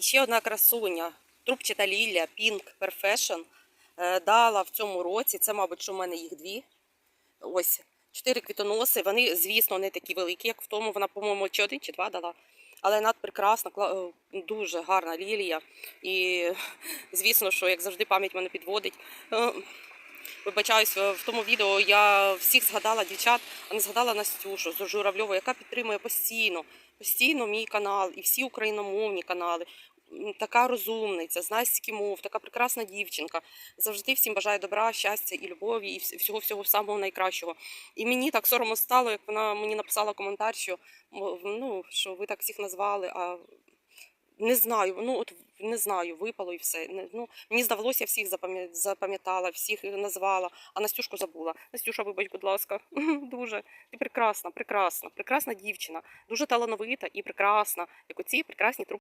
І ще одна красуня, трубчата лілія Pink Perfection, е, дала в цьому році. Це, мабуть, що в мене їх дві. Ось чотири квітоноси. Вони, звісно, не такі великі, як в тому. Вона, по-моєму, чи один, чи два дала. Але надпрекрасна, е, дуже гарна лілія. І звісно, що як завжди пам'ять мене підводить. Вибачаюсь, е, в тому відео я всіх згадала дівчат, а не згадала Настюшу з Журавльову, яка підтримує постійно, постійно мій канал і всі україномовні канали. Така розумниця, знає стільки мов, така прекрасна дівчинка. Завжди всім бажаю добра, щастя і любові, і всього всього самого найкращого. І мені так соромно стало, як вона мені написала коментар, що ну що ви так всіх назвали. А не знаю, ну от не знаю, випало і все. Ну мені здавалося, я всіх запам'ятала, всіх назвала, а Настюшку забула. Настюша, вибач, будь ласка, дуже ти прекрасна, прекрасна, прекрасна дівчина, дуже талановита і прекрасна, як оці прекрасні трубки.